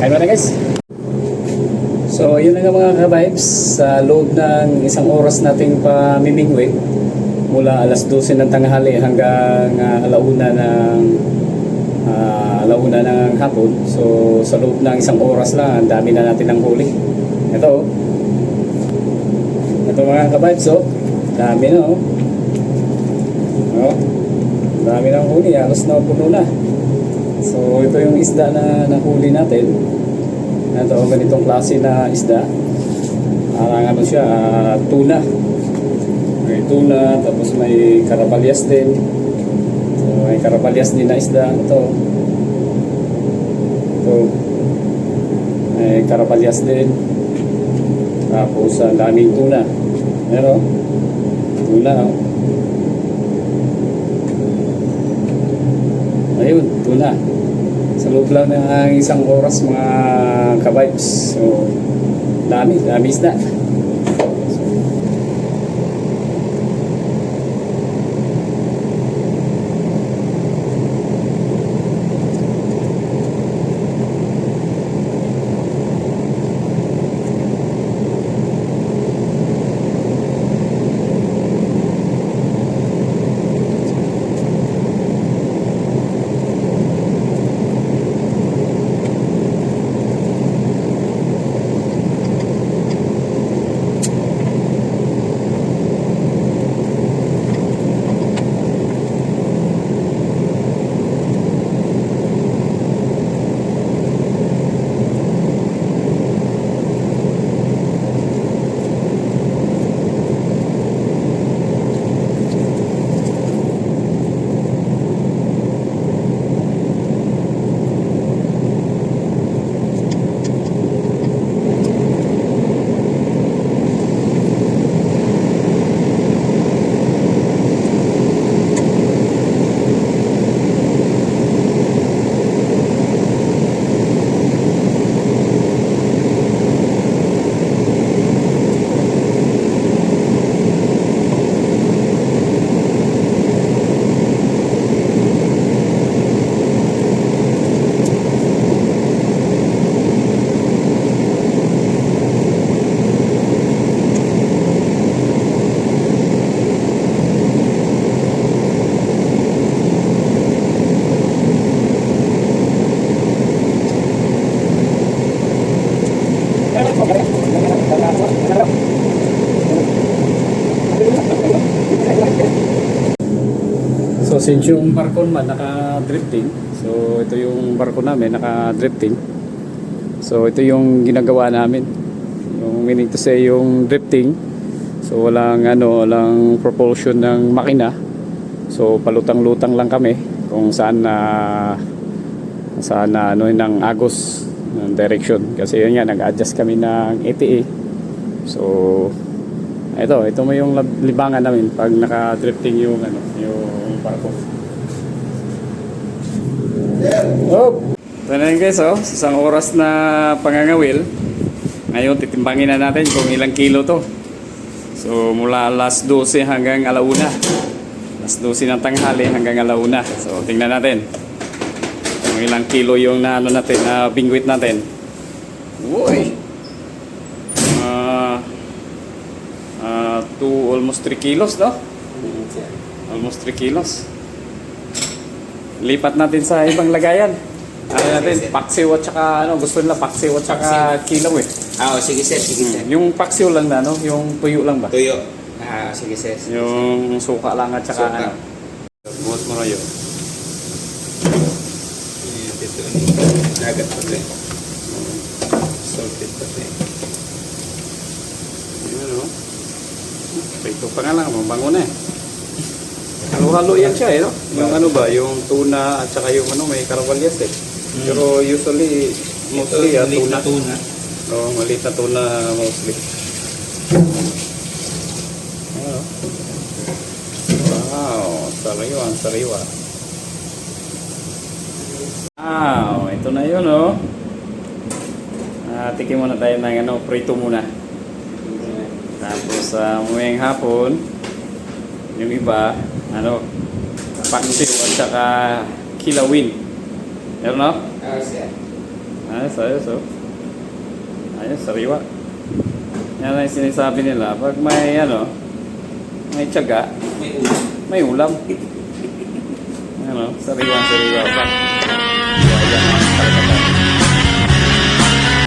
Kain na guys. So, yun na nga mga ka-vibes. Sa loob ng isang oras nating pamimingwi, mula alas 12 ng tanghali hanggang uh, alauna ng ah, alauna ng hapon. So, sa loob ng isang oras lang, ang dami na natin ng huli. Ito, oh. ito mga ka-vibes, oh. Dami na, oh. Oh, dami ng huli, halos na puno na. So, ito yung isda na nahuli natin. Ito, ganitong klase na isda. Parang ano siya, ah, tuna. May tuna, tapos may karabalyas din. So, may karabalyas din na isda. Ito. Ito. May karabalyas din. Tapos, ang daming tuna. Meron. Tuna, oh. Ayun, tuna. Sa loob lang ng isang oras mga ka-vibes. So, dami, dami isda. So since yung barko naman naka-drifting, so ito yung barko namin naka-drifting. So ito yung ginagawa namin. Yung meaning to say yung drifting. So walang ano, walang propulsion ng makina. So palutang-lutang lang kami kung saan na saan na ano ng agos ng direction kasi yun nga nag-adjust kami ng ATA. So ito, ito mo yung libangan namin pag naka-drifting yung ano, yung barko. Oh! Ito na yun guys, oh. Isang oras na pangangawil. Ngayon, titimbangin na natin kung ilang kilo to. So, mula alas 12 hanggang alauna. Alas 12 ng tanghali hanggang alauna. So, tingnan natin. Kung ilang kilo yung na, ano natin, na bingwit natin. Uy! 2, almost 3 kilos, no? Mm, sir. Almost 3 kilos. Lipat natin sa ibang lagayan. Ano natin, paksiw at saka, ano, gusto nila paksiw at saka kilaw eh. Ah, oh, sige sir, sige sir. Yung paksiw lang na, no? Yung tuyo lang ba? Tuyo. Ah, sige sir. Sige, yung suka lang at saka, suka. ano. Buhos mo rayo. Ito, ito, dagat pa ito. Salted pa ito. Ito pa nga lang, mabango na eh. Halo-halo yan siya eh, no? Yung ano ba, yung tuna at saka yung ano, may karabalyas eh. Pero usually, mostly ah, Ito, tuna. na tuna. Oo, oh, maliit na tuna mostly. Wow, sariwa, sariwa. Wow, ito na yun oh. Ah, tikim muna tayo ng ano, prito muna. Tapos sa uh, hapon, yung iba, ano, paksiw at saka kilawin. Meron no? Ah, sir. Ayos, ayos, oh. Ayos, sariwa. Yan ang sinasabi nila. Pag may, ano, may tiyaga, May ulam. may ulam. Ano, sariwa, sariwa pa. Kaya yan kalakatan.